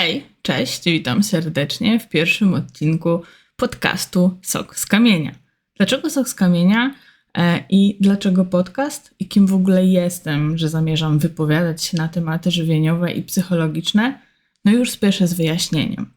Hej, cześć, witam serdecznie w pierwszym odcinku podcastu Sok z Kamienia. Dlaczego Sok z Kamienia e, i dlaczego podcast i kim w ogóle jestem, że zamierzam wypowiadać się na tematy żywieniowe i psychologiczne? No już spieszę z wyjaśnieniem.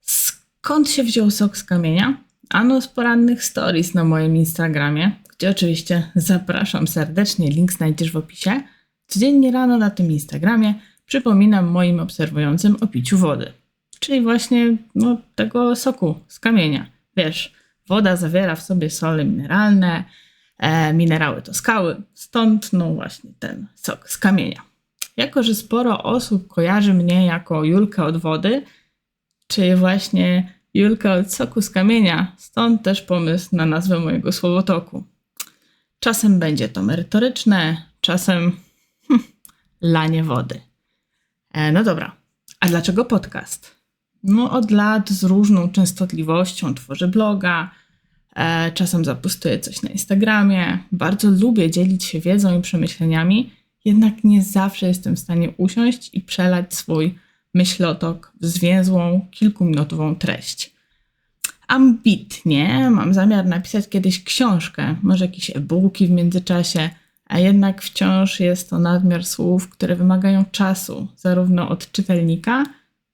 Skąd się wziął Sok z Kamienia? Ano z porannych stories na moim Instagramie, gdzie oczywiście zapraszam serdecznie, link znajdziesz w opisie. Codziennie rano na tym Instagramie przypominam moim obserwującym o piciu wody. Czyli właśnie no, tego soku z kamienia. Wiesz, woda zawiera w sobie sole mineralne, e, minerały to skały, stąd no właśnie ten sok z kamienia. Jako, że sporo osób kojarzy mnie jako Julkę od wody, czyli właśnie Julka od soku z kamienia, stąd też pomysł na nazwę mojego słowotoku. Czasem będzie to merytoryczne, czasem lanie wody. E, no dobra, a dlaczego podcast? No od lat z różną częstotliwością tworzę bloga, e, czasem zapostuję coś na Instagramie. Bardzo lubię dzielić się wiedzą i przemyśleniami, jednak nie zawsze jestem w stanie usiąść i przelać swój myślotok w zwięzłą, kilkuminutową treść. Ambitnie mam zamiar napisać kiedyś książkę, może jakieś e-booki w międzyczasie – a jednak wciąż jest to nadmiar słów, które wymagają czasu, zarówno od czytelnika,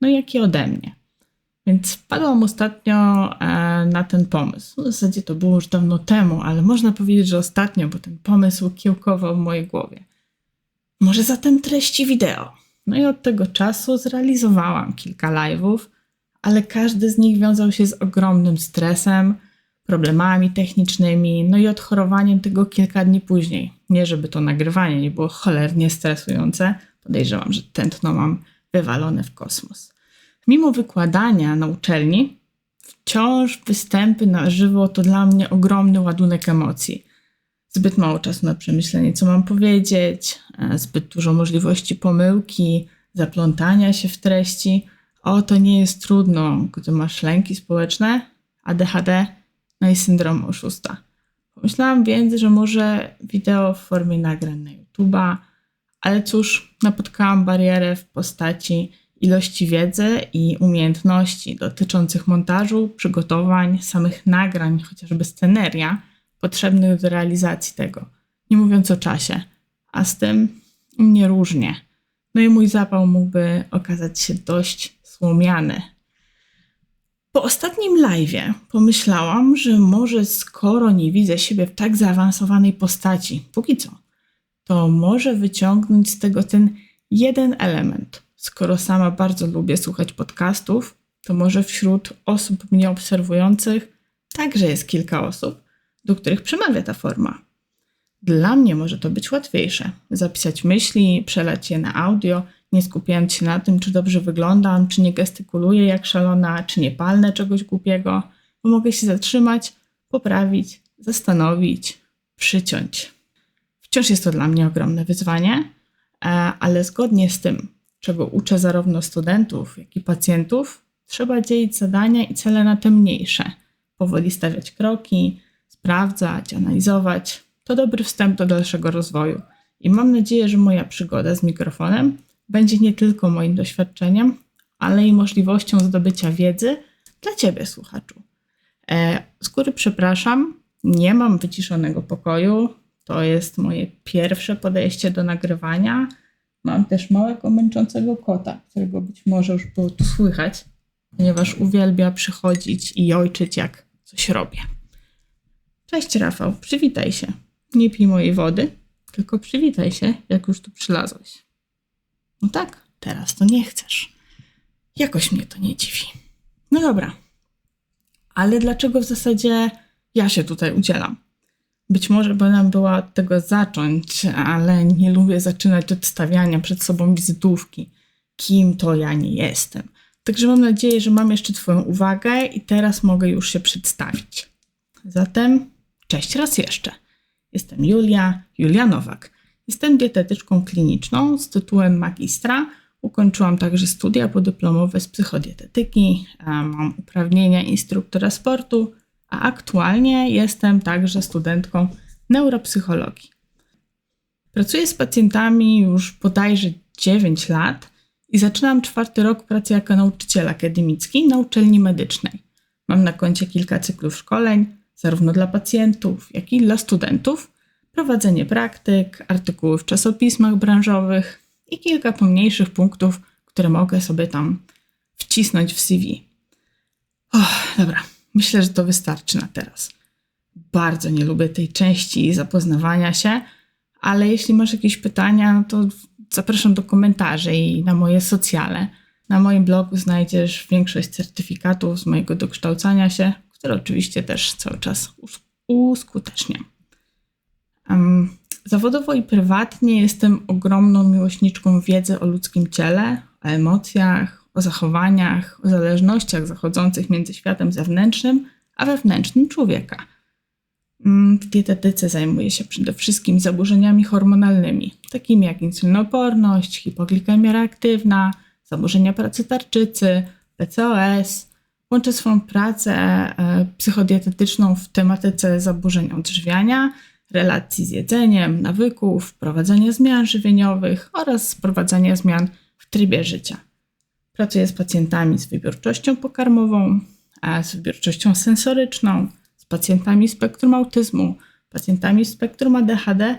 no jak i ode mnie. Więc wpadłam ostatnio e, na ten pomysł. W zasadzie to było już dawno temu, ale można powiedzieć, że ostatnio, bo ten pomysł kiełkował w mojej głowie. Może zatem treści wideo. No i od tego czasu zrealizowałam kilka live'ów, ale każdy z nich wiązał się z ogromnym stresem, problemami technicznymi, no i odchorowaniem tego kilka dni później. Nie, żeby to nagrywanie nie było cholernie stresujące, podejrzewam, że tętno mam wywalone w kosmos. Mimo wykładania na uczelni, wciąż występy na żywo to dla mnie ogromny ładunek emocji. Zbyt mało czasu na przemyślenie, co mam powiedzieć, e, zbyt dużo możliwości pomyłki, zaplątania się w treści. O, to nie jest trudno, gdy masz lęki społeczne, ADHD no i syndrom oszusta. Pomyślałam więc, że może wideo w formie nagrań na YouTube'a, ale cóż, napotkałam barierę w postaci ilości wiedzy i umiejętności dotyczących montażu, przygotowań, samych nagrań, chociażby sceneria, potrzebnych do realizacji tego. Nie mówiąc o czasie, a z tym mnie różnie. No i mój zapał mógłby okazać się dość słomiany po ostatnim live'ie pomyślałam, że może skoro nie widzę siebie w tak zaawansowanej postaci, póki co, to może wyciągnąć z tego ten jeden element. Skoro sama bardzo lubię słuchać podcastów, to może wśród osób mnie obserwujących także jest kilka osób, do których przemawia ta forma. Dla mnie może to być łatwiejsze. Zapisać myśli, przelać je na audio – nie skupiając się na tym, czy dobrze wyglądam, czy nie gestykuluję jak szalona, czy nie palnę czegoś głupiego, bo mogę się zatrzymać, poprawić, zastanowić, przyciąć. Wciąż jest to dla mnie ogromne wyzwanie, e, ale zgodnie z tym, czego uczę zarówno studentów, jak i pacjentów, trzeba dzielić zadania i cele na te mniejsze. Powoli stawiać kroki, sprawdzać, analizować. To dobry wstęp do dalszego rozwoju. I mam nadzieję, że moja przygoda z mikrofonem będzie nie tylko moim doświadczeniem, ale i możliwością zdobycia wiedzy dla Ciebie, słuchaczu. E, z góry przepraszam, nie mam wyciszonego pokoju. To jest moje pierwsze podejście do nagrywania. Mam też małego, męczącego kota, którego być może już było tu słychać, ponieważ uwielbia przychodzić i ojczyć, jak coś robię. Cześć, Rafał, przywitaj się. Nie pij mojej wody, tylko przywitaj się, jak już tu przylazłeś. No tak, teraz to nie chcesz. Jakoś mnie to nie dziwi. No dobra. Ale dlaczego w zasadzie ja się tutaj udzielam? Być może by nam była od tego zacząć, ale nie lubię zaczynać od stawiania przed sobą wizytówki. Kim to ja nie jestem. Także mam nadzieję, że mam jeszcze Twoją uwagę i teraz mogę już się przedstawić. Zatem, cześć raz jeszcze. Jestem Julia, Julia Nowak. Jestem dietetyczką kliniczną z tytułem magistra. Ukończyłam także studia podyplomowe z psychodietetyki, mam uprawnienia instruktora sportu, a aktualnie jestem także studentką neuropsychologii. Pracuję z pacjentami już bodajże 9 lat i zaczynam czwarty rok pracy jako nauczyciel akademicki na uczelni medycznej. Mam na koncie kilka cyklów szkoleń, zarówno dla pacjentów, jak i dla studentów, prowadzenie praktyk, artykuły w czasopismach branżowych i kilka pomniejszych punktów, które mogę sobie tam wcisnąć w CV. Dobra, myślę, że to wystarczy na teraz. Bardzo nie lubię tej części zapoznawania się, ale jeśli masz jakieś pytania, to zapraszam do komentarzy i na moje socjale. Na moim blogu znajdziesz większość certyfikatów z mojego dokształcania się, które oczywiście też cały czas uskuteczniam. Zawodowo i prywatnie jestem ogromną miłośniczką wiedzy o ludzkim ciele, o emocjach, o zachowaniach, o zależnościach zachodzących między światem zewnętrznym a wewnętrznym człowieka. W dietetyce zajmuję się przede wszystkim zaburzeniami hormonalnymi, takimi jak insulinoporność, hipoglikemia reaktywna, zaburzenia pracy tarczycy, PCOS. Łączę swoją pracę e, psychodietetyczną w tematyce zaburzeń odżywiania, relacji z jedzeniem, nawyków, wprowadzania zmian żywieniowych oraz wprowadzania zmian w trybie życia. Pracuję z pacjentami z wybiórczością pokarmową, z wybiórczością sensoryczną, z pacjentami spektrum autyzmu, pacjentami spektrum ADHD,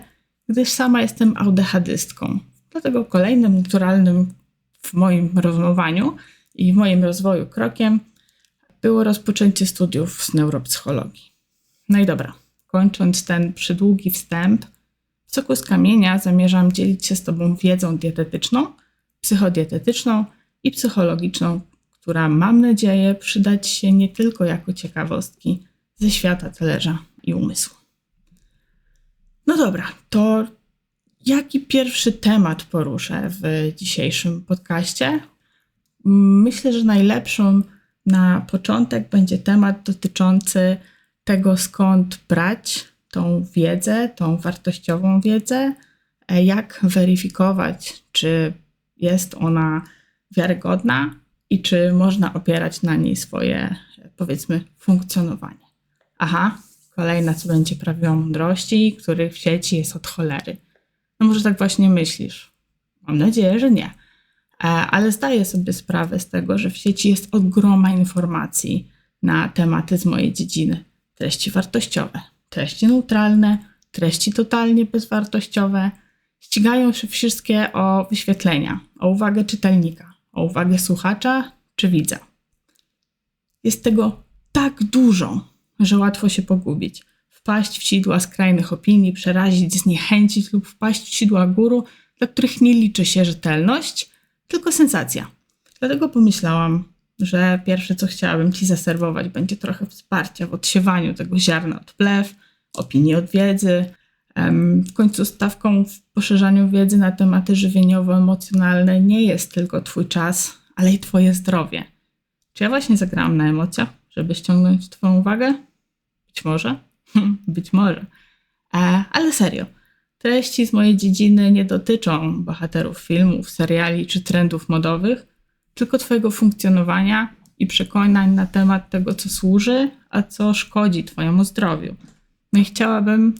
gdyż sama jestem audehadystką. Dlatego kolejnym naturalnym w moim rozmowaniu i w moim rozwoju krokiem było rozpoczęcie studiów z neuropsychologii. No i dobra, kończąc ten przydługi wstęp, w soku z kamienia zamierzam dzielić się z Tobą wiedzą dietetyczną, psychodietetyczną i psychologiczną, która mam nadzieję przydać się nie tylko jako ciekawostki ze świata talerza i umysłu. No dobra, to jaki pierwszy temat poruszę w dzisiejszym podcaście? Myślę, że najlepszą na początek będzie temat dotyczący tego, skąd brać tą wiedzę, tą wartościową wiedzę, e, jak weryfikować, czy jest ona wiarygodna i czy można opierać na niej swoje, powiedzmy, funkcjonowanie. Aha, kolejna, co będzie prawidłową mądrości, których w sieci jest od cholery. No może tak właśnie myślisz. Mam nadzieję, że nie. E, ale zdaję sobie sprawę z tego, że w sieci jest ogroma informacji na tematy z mojej dziedziny. Treści wartościowe, treści neutralne, treści totalnie bezwartościowe. Ścigają się wszystkie o wyświetlenia, o uwagę czytelnika, o uwagę słuchacza czy widza. Jest tego tak dużo, że łatwo się pogubić wpaść w sidła skrajnych opinii, przerazić, zniechęcić lub wpaść w sidła guru, dla których nie liczy się rzetelność, tylko sensacja. Dlatego pomyślałam, że pierwsze co chciałabym Ci zaserwować będzie trochę wsparcia w odsiewaniu tego ziarna od plew, opinii od wiedzy. W końcu stawką w poszerzaniu wiedzy na tematy żywieniowo-emocjonalne nie jest tylko Twój czas, ale i Twoje zdrowie. Czy ja właśnie zagrałam na emocjach, żeby ściągnąć Twoją uwagę? Być może. Być może. E, ale serio. Treści z mojej dziedziny nie dotyczą bohaterów filmów, seriali czy trendów modowych, tylko Twojego funkcjonowania i przekonań na temat tego, co służy, a co szkodzi Twojemu zdrowiu. No i chciałabym,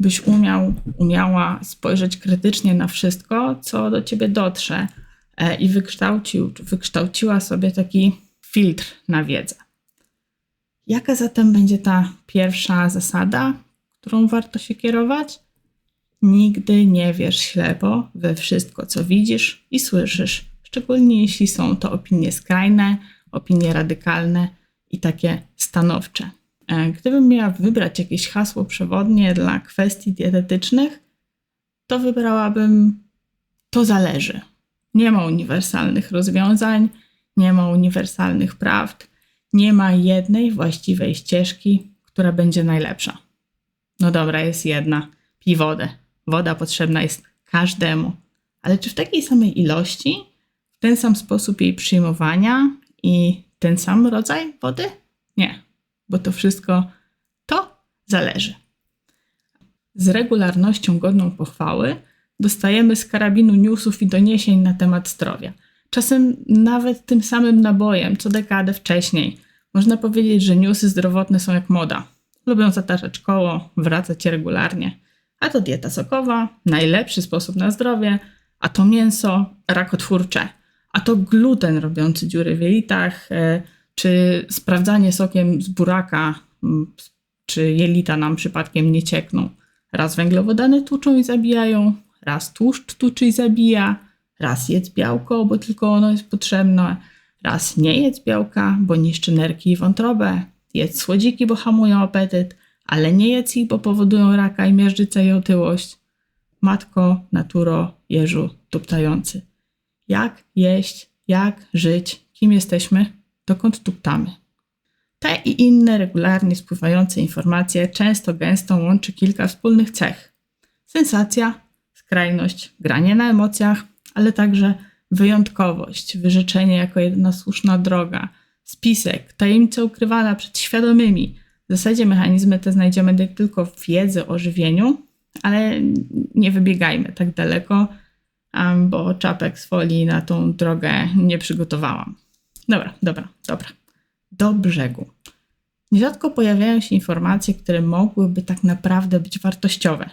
byś umiał, umiała spojrzeć krytycznie na wszystko, co do Ciebie dotrze e, i wykształcił, wykształciła sobie taki filtr na wiedzę. Jaka zatem będzie ta pierwsza zasada, którą warto się kierować? Nigdy nie wierz ślepo we wszystko, co widzisz i słyszysz, szczególnie jeśli są to opinie skrajne, opinie radykalne i takie stanowcze. E, gdybym miała wybrać jakieś hasło przewodnie dla kwestii dietetycznych, to wybrałabym to zależy. Nie ma uniwersalnych rozwiązań, nie ma uniwersalnych prawd nie ma jednej właściwej ścieżki, która będzie najlepsza. No dobra, jest jedna. Pij wodę. Woda potrzebna jest każdemu. Ale czy w takiej samej ilości, ten sam sposób jej przyjmowania i ten sam rodzaj wody? Nie, bo to wszystko to zależy. Z regularnością godną pochwały dostajemy z karabinu newsów i doniesień na temat zdrowia – czasem nawet tym samym nabojem, co dekadę wcześniej. Można powiedzieć, że newsy zdrowotne są jak moda. Lubią zataczać koło, wracać regularnie. A to dieta sokowa, najlepszy sposób na zdrowie, a to mięso rakotwórcze, a to gluten robiący dziury w jelitach, e, czy sprawdzanie sokiem z buraka, czy jelita nam przypadkiem nie ciekną. Raz węglowodany tłuczą i zabijają, raz tłuszcz tłuczy i zabija, raz jedz białko, bo tylko ono jest potrzebne, raz nie jedz białka, bo niszczy nerki i wątrobę, jedz słodziki, bo hamują apetyt, ale nie jedz ich, bo powodują raka i miażdżycę i otyłość. Matko, naturo, jeżu, tuptający. Jak jeść, jak żyć, kim jesteśmy, dokąd tuptamy. Te i inne regularnie spływające informacje często gęsto łączy kilka wspólnych cech. Sensacja, skrajność, granie na emocjach, ale także wyjątkowość, wyrzeczenie jako jedyna słuszna droga, spisek, tajemnica ukrywana przed świadomymi. W zasadzie mechanizmy te znajdziemy nie tylko w wiedzy o żywieniu, ale nie wybiegajmy tak daleko, bo czapek z folii na tą drogę nie przygotowałam. Dobra, dobra, dobra. Do brzegu. Nierzadko pojawiają się informacje, które mogłyby tak naprawdę być wartościowe,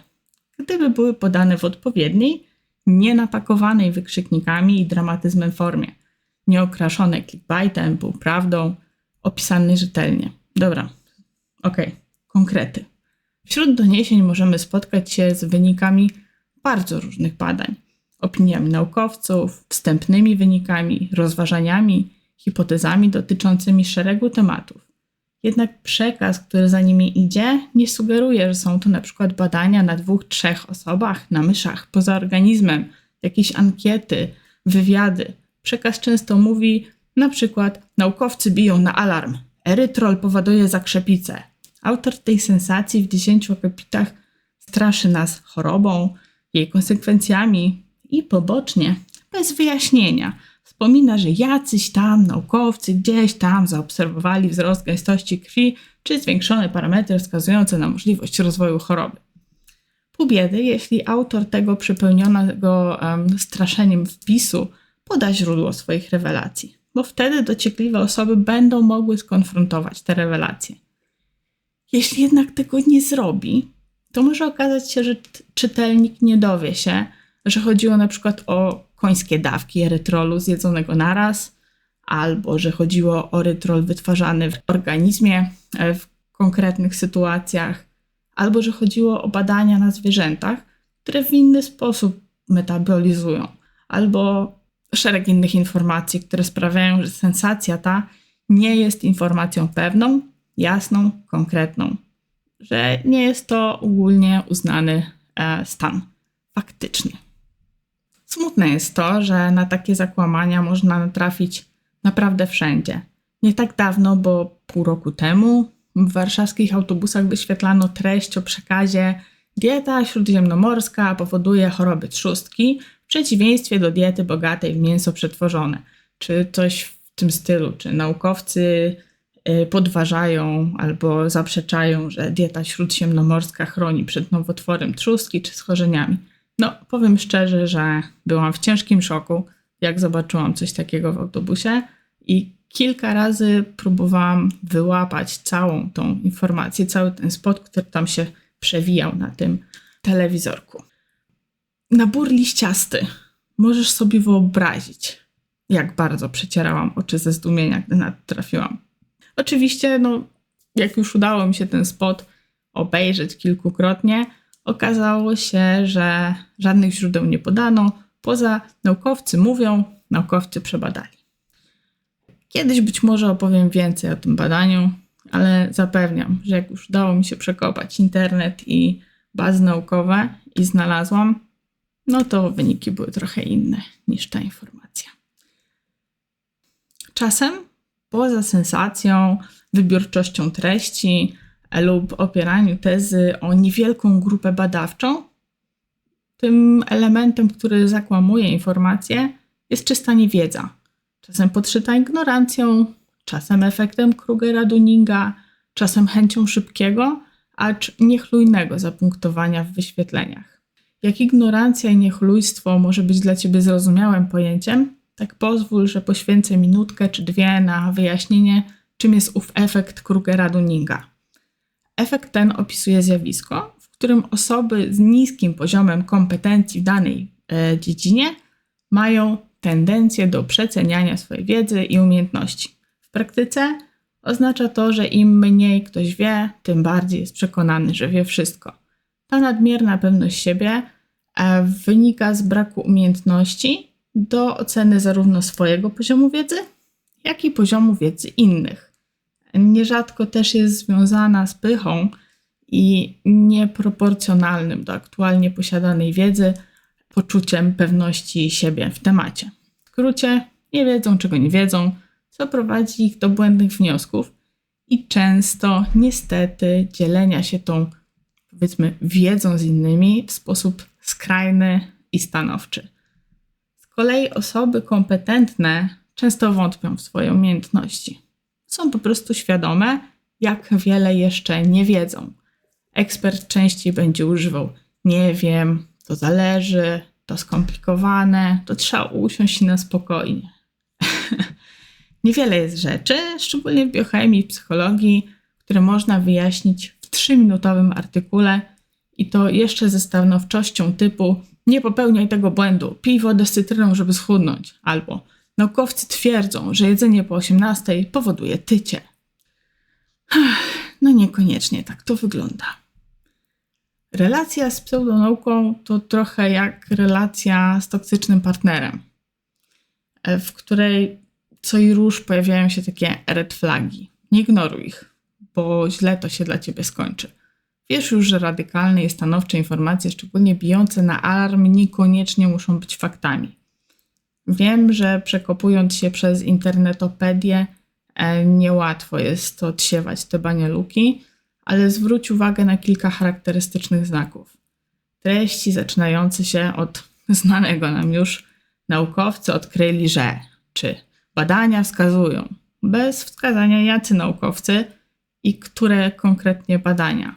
gdyby były podane w odpowiedniej, nienapakowanej wykrzyknikami i dramatyzmem formie, nieokraszone clickbaitem, półprawdą, opisanej rzetelnie. Dobra, okej, okay. konkrety. Wśród doniesień możemy spotkać się z wynikami bardzo różnych badań, opiniami naukowców, wstępnymi wynikami, rozważaniami, hipotezami dotyczącymi szeregu tematów. Jednak przekaz, który za nimi idzie, nie sugeruje, że są to na przykład badania na dwóch, trzech osobach, na myszach, poza organizmem, jakieś ankiety, wywiady. Przekaz często mówi, na przykład naukowcy biją na alarm, erytrol powoduje zakrzepicę. Autor tej sensacji w dziesięciu akapitach straszy nas chorobą, jej konsekwencjami i pobocznie, bez wyjaśnienia, Wspomina, że jacyś tam naukowcy gdzieś tam zaobserwowali wzrost gęstości krwi czy zwiększone parametry wskazujące na możliwość rozwoju choroby. Pół biedy, jeśli autor tego przepełnionego um, straszeniem wpisu poda źródło swoich rewelacji, bo wtedy dociekliwe osoby będą mogły skonfrontować te rewelacje. Jeśli jednak tego nie zrobi, to może okazać się, że czytelnik nie dowie się, że chodziło na przykład o końskie dawki erytrolu zjedzonego naraz, albo że chodziło o erytrol wytwarzany w organizmie e, w konkretnych sytuacjach, albo że chodziło o badania na zwierzętach, które w inny sposób metabolizują, albo szereg innych informacji, które sprawiają, że sensacja ta nie jest informacją pewną, jasną, konkretną, że nie jest to ogólnie uznany e, stan faktyczny. Smutne jest to, że na takie zakłamania można natrafić naprawdę wszędzie. Nie tak dawno, bo pół roku temu, w warszawskich autobusach wyświetlano treść o przekazie Dieta śródziemnomorska powoduje choroby trzustki w przeciwieństwie do diety bogatej w mięso przetworzone. Czy coś w tym stylu, czy naukowcy y, podważają albo zaprzeczają, że dieta śródziemnomorska chroni przed nowotworem trzustki czy schorzeniami. No, powiem szczerze, że byłam w ciężkim szoku, jak zobaczyłam coś takiego w autobusie i kilka razy próbowałam wyłapać całą tą informację, cały ten spot, który tam się przewijał na tym telewizorku. Nabór liściasty. Możesz sobie wyobrazić, jak bardzo przecierałam oczy ze zdumienia, gdy na trafiłam. Oczywiście, no, jak już udało mi się ten spot obejrzeć kilkukrotnie, okazało się, że żadnych źródeł nie podano, poza naukowcy mówią, naukowcy przebadali. Kiedyś być może opowiem więcej o tym badaniu, ale zapewniam, że jak już udało mi się przekopać internet i bazy naukowe i znalazłam, no to wyniki były trochę inne niż ta informacja. Czasem poza sensacją, wybiórczością treści, lub opieraniu tezy o niewielką grupę badawczą, tym elementem, który zakłamuje informacje, jest czysta niewiedza. Czasem podszyta ignorancją, czasem efektem Krugera-Dunninga, czasem chęcią szybkiego, acz niechlujnego zapunktowania w wyświetleniach. Jak ignorancja i niechlujstwo może być dla Ciebie zrozumiałym pojęciem, tak pozwól, że poświęcę minutkę czy dwie na wyjaśnienie, czym jest ów efekt Krugera-Dunninga. Efekt ten opisuje zjawisko, w którym osoby z niskim poziomem kompetencji w danej e, dziedzinie mają tendencję do przeceniania swojej wiedzy i umiejętności. W praktyce oznacza to, że im mniej ktoś wie, tym bardziej jest przekonany, że wie wszystko. Ta nadmierna pewność siebie e, wynika z braku umiejętności do oceny zarówno swojego poziomu wiedzy, jak i poziomu wiedzy innych. Nierzadko też jest związana z pychą i nieproporcjonalnym do aktualnie posiadanej wiedzy poczuciem pewności siebie w temacie. W skrócie, nie wiedzą, czego nie wiedzą, co prowadzi ich do błędnych wniosków i często, niestety, dzielenia się tą, powiedzmy, wiedzą z innymi w sposób skrajny i stanowczy. Z kolei osoby kompetentne często wątpią w swoje umiejętności. Są po prostu świadome, jak wiele jeszcze nie wiedzą. Ekspert częściej będzie używał nie wiem, to zależy, to skomplikowane, to trzeba usiąść na spokojnie. Niewiele jest rzeczy, szczególnie w biochemii i psychologii, które można wyjaśnić w trzyminutowym artykule i to jeszcze ze stanowczością typu nie popełniaj tego błędu, pij wodę z cytryną, żeby schudnąć, albo naukowcy twierdzą, że jedzenie po 18 powoduje tycie. No niekoniecznie tak to wygląda. Relacja z pseudonauką to trochę jak relacja z toksycznym partnerem, e, w której co i róż pojawiają się takie red flagi. Nie ignoruj ich, bo źle to się dla ciebie skończy. Wiesz już, że radykalne i stanowcze informacje, szczególnie bijące na alarm, niekoniecznie muszą być faktami. Wiem, że przekopując się przez internetopedię, e, niełatwo jest odsiewać te banialuki, ale zwróć uwagę na kilka charakterystycznych znaków. Treści zaczynające się od znanego nam już naukowcy odkryli, że czy badania wskazują, bez wskazania jacy naukowcy i które konkretnie badania.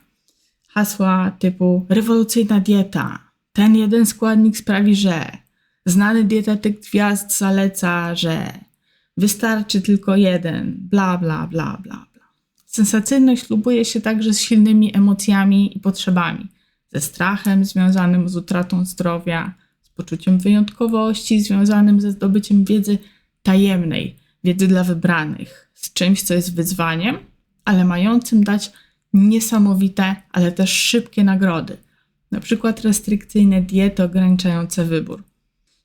Hasła typu rewolucyjna dieta, ten jeden składnik sprawi, że znany dietetyk gwiazd zaleca, że wystarczy tylko jeden, bla bla bla bla. Sensacyjność lubuje się także z silnymi emocjami i potrzebami, ze strachem związanym z utratą zdrowia, z poczuciem wyjątkowości związanym ze zdobyciem wiedzy tajemnej, wiedzy dla wybranych, z czymś, co jest wyzwaniem, ale mającym dać niesamowite, ale też szybkie nagrody, na przykład restrykcyjne diety ograniczające wybór.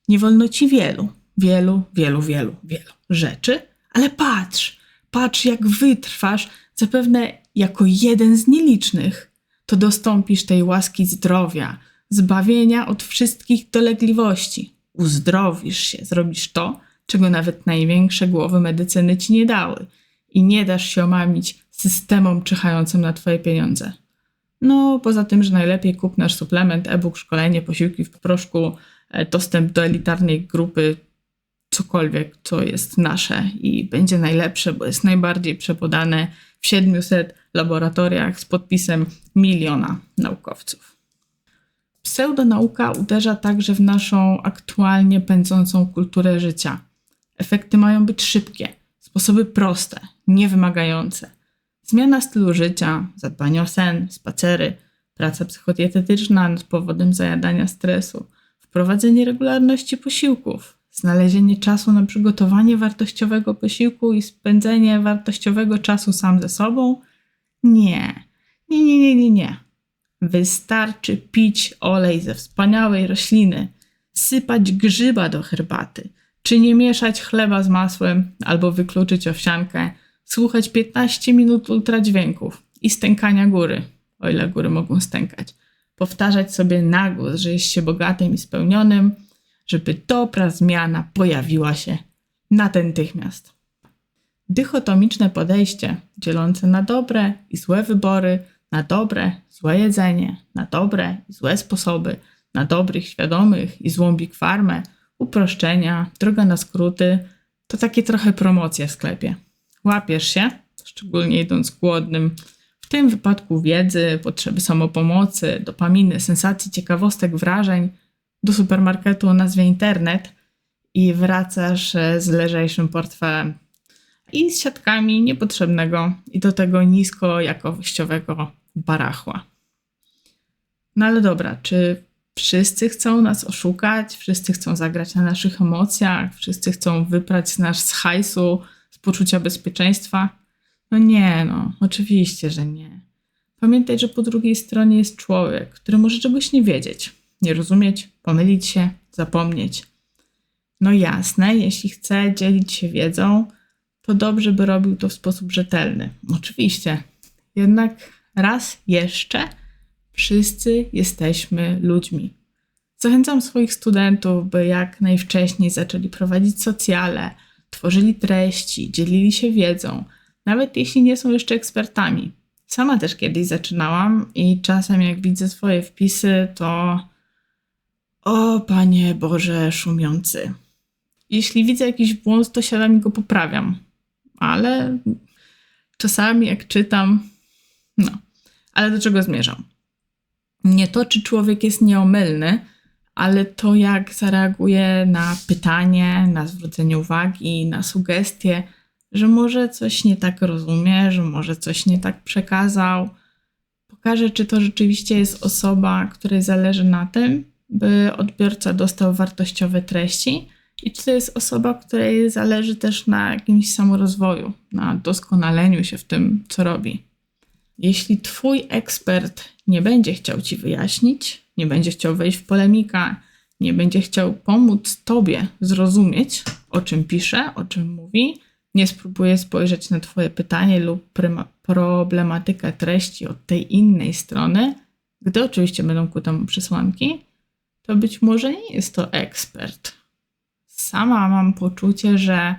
Nie wolno ci wielu, wielu, wielu, wielu, wielu rzeczy, ale patrz, patrz jak wytrwasz Zapewne jako jeden z nielicznych, to dostąpisz tej łaski zdrowia, zbawienia od wszystkich dolegliwości. Uzdrowisz się, zrobisz to, czego nawet największe głowy medycyny ci nie dały i nie dasz się omamić systemom czyhającym na twoje pieniądze. No, poza tym, że najlepiej kup nasz suplement, e-book, szkolenie, posiłki w proszku, dostęp do elitarnej grupy, cokolwiek, co jest nasze i będzie najlepsze, bo jest najbardziej przepodane w 700 laboratoriach z podpisem miliona naukowców. Pseudonauka uderza także w naszą aktualnie pędzącą kulturę życia. Efekty mają być szybkie, sposoby proste, niewymagające. Zmiana stylu życia, zadbanie o sen, spacery, praca psychodietetyczna nad powodem zajadania stresu, wprowadzenie regularności posiłków, znalezienie czasu na przygotowanie wartościowego posiłku i spędzenie wartościowego czasu sam ze sobą? Nie. Nie, nie, nie, nie, nie. Wystarczy pić olej ze wspaniałej rośliny, sypać grzyba do herbaty, czy nie mieszać chleba z masłem albo wykluczyć owsiankę, słuchać 15 minut ultradźwięków i stękania góry, o ile góry mogą stękać. Powtarzać sobie na głos, że jest się bogatym i spełnionym – żeby dobra zmiana pojawiła się natychmiast. Dychotomiczne podejście, dzielące na dobre i złe wybory, na dobre, złe jedzenie, na dobre i złe sposoby, na dobrych, świadomych i złą big farmę, uproszczenia, droga na skróty, to takie trochę promocja w sklepie. Łapiesz się, szczególnie idąc głodnym, tym wypadku wiedzy, potrzeby samopomocy, dopaminy, sensacji, ciekawostek, wrażeń – do supermarketu o nazwie internet i wracasz e, z lżejszym portfelem i z siatkami niepotrzebnego i do tego niskojakowościowego barachła. No ale dobra, czy Wszyscy chcą nas oszukać, wszyscy chcą zagrać na naszych emocjach, wszyscy chcą wyprać nas z hajsu, z poczucia bezpieczeństwa. No nie, no, oczywiście, że nie. Pamiętaj, że po drugiej stronie jest człowiek, który może czegoś nie wiedzieć, nie rozumieć, pomylić się, zapomnieć. No jasne, jeśli chce dzielić się wiedzą, to dobrze by robił to w sposób rzetelny. Oczywiście. Jednak raz jeszcze wszyscy jesteśmy ludźmi. Zachęcam swoich studentów, by jak najwcześniej zaczęli prowadzić socjale, tworzyli treści, dzielili się wiedzą, nawet jeśli nie są jeszcze ekspertami. Sama też kiedyś zaczynałam i czasem jak widzę swoje wpisy, to o Panie Boże szumiący. Jeśli widzę jakiś błąd, to siadam i go poprawiam. Ale czasami jak czytam, no. Ale do czego zmierzam? Nie to, czy człowiek jest nieomylny, ale to, jak zareaguje na pytanie, na zwrócenie uwagi, na sugestie, że może coś nie tak rozumie, że może coś nie tak przekazał. Pokaże, czy to rzeczywiście jest osoba, której zależy na tym, by odbiorca dostał wartościowe treści, i czy to jest osoba, której zależy też na jakimś samorozwoju, na doskonaleniu się w tym, co robi. Jeśli Twój ekspert nie będzie chciał Ci wyjaśnić, nie będzie chciał wejść w polemikę, nie będzie chciał pomóc Tobie zrozumieć, o czym pisze, o czym mówi, nie spróbuje spojrzeć na Twoje pytanie lub problematykę treści od tej innej strony, gdy oczywiście będą ku temu przesłanki, to być może nie jest to ekspert. Sama mam poczucie, że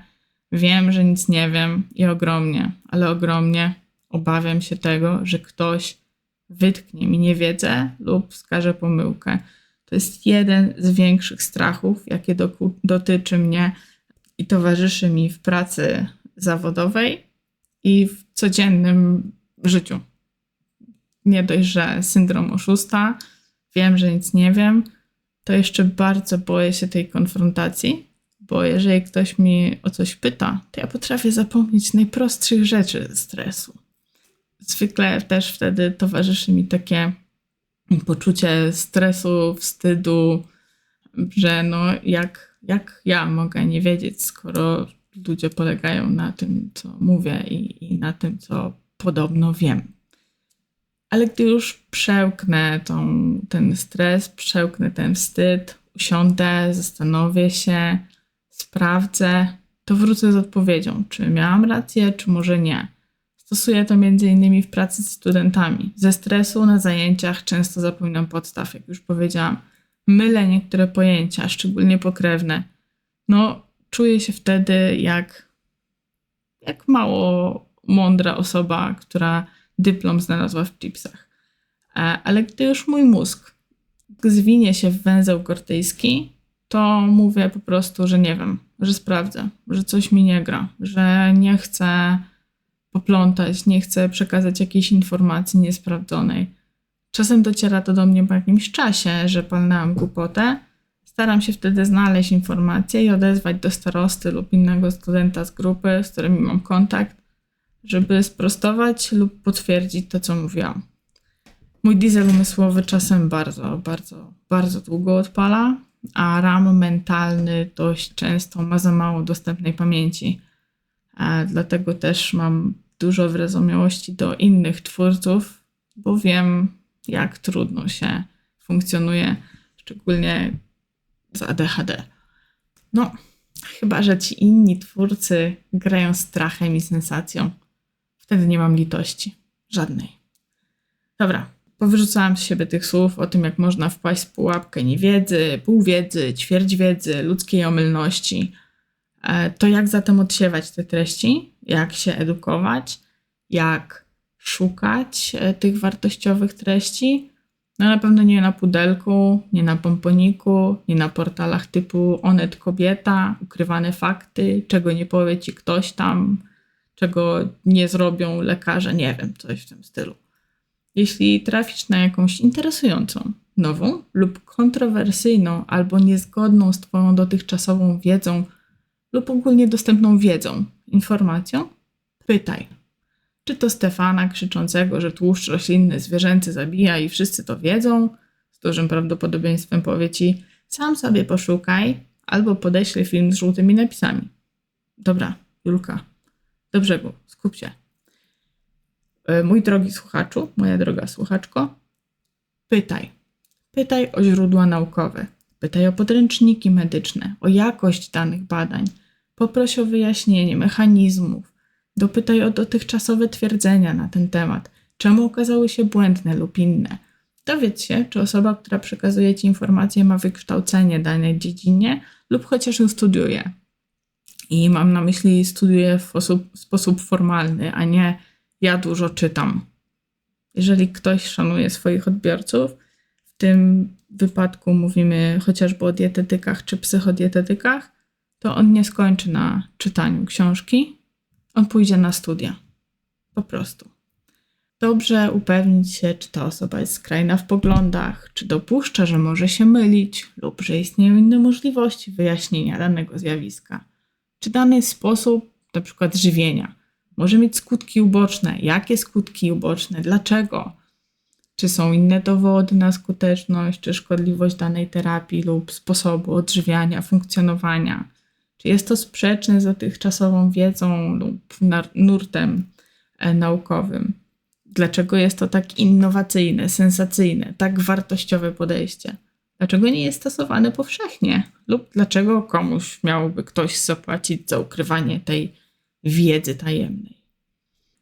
wiem, że nic nie wiem i ogromnie, ale ogromnie obawiam się tego, że ktoś wytknie mi niewiedzę lub wskaże pomyłkę. To jest jeden z większych strachów, jakie dotyczy mnie i towarzyszy mi w pracy zawodowej i w codziennym życiu. Nie dość, że syndrom oszusta, wiem, że nic nie wiem, to jeszcze bardzo boję się tej konfrontacji, bo jeżeli ktoś mi o coś pyta, to ja potrafię zapomnieć najprostszych rzeczy stresu. Zwykle też wtedy towarzyszy mi takie poczucie stresu, wstydu, że no jak, jak ja mogę nie wiedzieć, skoro ludzie polegają na tym, co mówię i, i na tym, co podobno wiem. Ale gdy już przełknę tą, ten stres, przełknę ten wstyd, usiądę, zastanowię się, sprawdzę, to wrócę z odpowiedzią, czy miałam rację, czy może nie. Stosuję to m.in. w pracy z studentami. Ze stresu na zajęciach często zapominam podstaw, jak już powiedziałam. Mylę niektóre pojęcia, szczególnie pokrewne. No, czuję się wtedy jak, jak mało mądra osoba, która dyplom znalazła w chipsach. E, ale gdy już mój mózg zwinie się w węzeł kortyjski, to mówię po prostu, że nie wiem, że sprawdzę, że coś mi nie gra, że nie chcę poplątać, nie chcę przekazać jakiejś informacji niesprawdzonej. Czasem dociera to do mnie po jakimś czasie, że palnęłam głupotę. Staram się wtedy znaleźć informacje i odezwać do starosty lub innego studenta z grupy, z którymi mam kontakt, żeby sprostować lub potwierdzić to, co mówiłam. Mój diesel umysłowy czasem bardzo, bardzo, bardzo długo odpala, a RAM mentalny dość często ma za mało dostępnej pamięci. A dlatego też mam dużo wyrozumiałości do innych twórców, bo wiem, jak trudno się funkcjonuje, szczególnie z ADHD. No, chyba że ci inni twórcy grają strachem i sensacją. Wtedy nie mam litości. Żadnej. Dobra, Powyrzucałam z siebie tych słów o tym, jak można wpaść w pułapkę niewiedzy, półwiedzy, ćwierć wiedzy, ludzkiej omylności. E, to jak zatem odsiewać te treści, jak się edukować, jak szukać e, tych wartościowych treści. No na pewno nie na pudelku, nie na pomponiku, nie na portalach typu Onet Kobieta, ukrywane fakty, czego nie powie ci ktoś tam, czego nie zrobią lekarze, nie wiem, coś w tym stylu. Jeśli trafisz na jakąś interesującą, nową lub kontrowersyjną albo niezgodną z Twoją dotychczasową wiedzą lub ogólnie dostępną wiedzą, informacją, pytaj. Czy to Stefana krzyczącego, że tłuszcz roślinny zwierzęcy zabija i wszyscy to wiedzą, z dużym prawdopodobieństwem powie ci: sam sobie poszukaj, albo podeślę film z żółtymi napisami. Dobra, Julka, do brzegu, skup się. E, Mój drogi słuchaczu, moja droga słuchaczko, pytaj. Pytaj o źródła naukowe, pytaj o podręczniki medyczne, o jakość danych badań, poproś o wyjaśnienie mechanizmów, dopytaj o dotychczasowe twierdzenia na ten temat, czemu okazały się błędne lub inne. Dowiedz się, czy osoba, która przekazuje Ci informacje, ma wykształcenie danej dziedzinie lub chociaż ją studiuje. I mam na myśli studiuje w sposób, sposób formalny, a nie ja dużo czytam. Jeżeli ktoś szanuje swoich odbiorców, w tym wypadku mówimy chociażby o dietetykach czy psychodietetykach, to on nie skończy na czytaniu książki, on pójdzie na studia. Po prostu. Dobrze upewnić się, czy ta osoba jest skrajna w poglądach, czy dopuszcza, że może się mylić, lub że istnieją inne możliwości wyjaśnienia danego zjawiska. Czy dany sposób, na przykład żywienia, może mieć skutki uboczne? Jakie skutki uboczne? Dlaczego? Czy są inne dowody na skuteczność czy szkodliwość danej terapii lub sposobu odżywiania, funkcjonowania? Czy jest to sprzeczne z dotychczasową wiedzą lub nurtem e, naukowym? Dlaczego jest to tak innowacyjne, sensacyjne, tak wartościowe podejście? Dlaczego nie jest stosowane powszechnie? Lub dlaczego komuś miałby ktoś zapłacić za ukrywanie tej wiedzy tajemnej?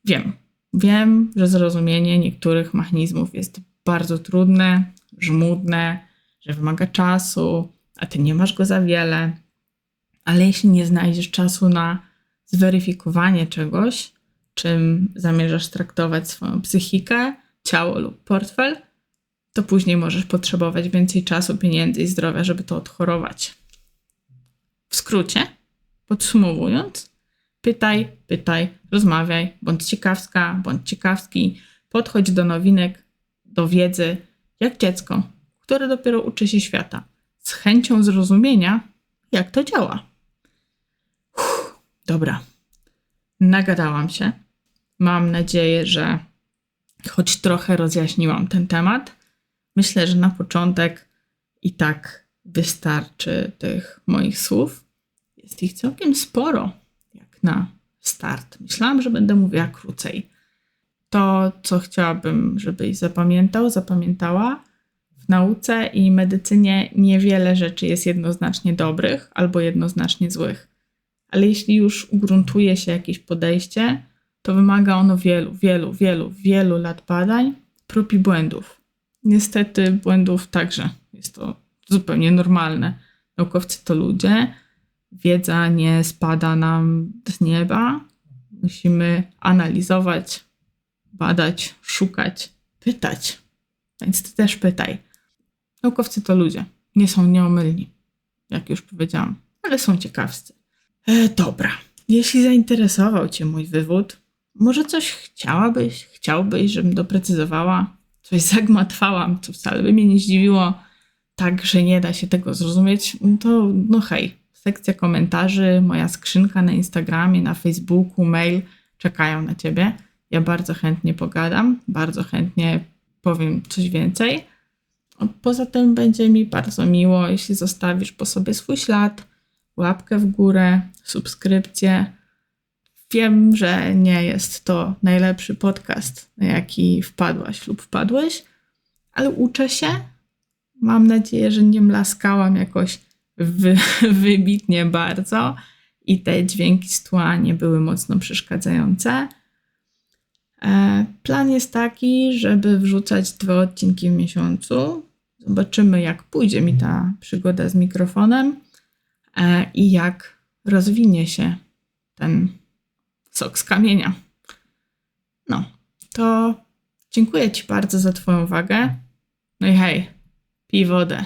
Wiem, wiem, że zrozumienie niektórych mechanizmów jest bardzo trudne, żmudne, że wymaga czasu, a ty nie masz go za wiele. Ale jeśli nie znajdziesz czasu na zweryfikowanie czegoś, czym zamierzasz traktować swoją psychikę, ciało lub portfel, to później możesz potrzebować więcej czasu, pieniędzy i zdrowia, żeby to odchorować. W skrócie, podsumowując, pytaj, pytaj, rozmawiaj, bądź ciekawska, bądź ciekawski, podchodź do nowinek, do wiedzy, jak dziecko, które dopiero uczy się świata, z chęcią zrozumienia, jak to działa. Dobra, nagadałam się. Mam nadzieję, że choć trochę rozjaśniłam ten temat. Myślę, że na początek i tak wystarczy tych moich słów. Jest ich całkiem sporo, jak na start. Myślałam, że będę mówiła krócej. To, co chciałabym, żebyś zapamiętał, zapamiętała, w nauce i medycynie niewiele rzeczy jest jednoznacznie dobrych albo jednoznacznie złych. Ale jeśli już ugruntuje się jakieś podejście, to wymaga ono wielu, wielu, wielu, wielu lat badań, prób i błędów. Niestety błędów także. Jest to zupełnie normalne. Naukowcy to ludzie. Wiedza nie spada nam z nieba. Musimy analizować, badać, szukać, pytać. Więc ty też pytaj. Naukowcy to ludzie. Nie są nieomylni, jak już powiedziałam, ale są ciekawscy. E, dobra. Jeśli zainteresował Cię mój wywód, może coś chciałabyś, chciałbyś, żebym doprecyzowała? Coś zagmatwałam, co wcale by mnie nie zdziwiło, tak, że nie da się tego zrozumieć, to no hej, sekcja komentarzy, moja skrzynka na Instagramie, na Facebooku, mail czekają na Ciebie. Ja bardzo chętnie pogadam, bardzo chętnie powiem coś więcej. Poza tym będzie mi bardzo miło, jeśli zostawisz po sobie swój ślad, łapkę w górę, subskrypcję. Wiem, że nie jest to najlepszy podcast, na jaki wpadłaś lub wpadłeś, ale uczę się. Mam nadzieję, że nie mlaskałam jakoś wy, wybitnie bardzo i te dźwięki z tła nie były mocno przeszkadzające. E, plan jest taki, żeby wrzucać dwa odcinki w miesiącu. Zobaczymy, jak pójdzie mi ta przygoda z mikrofonem i jak rozwinie się ten sok z kamienia. No, to dziękuję Ci bardzo za Twoją uwagę. No i hej, pij wodę.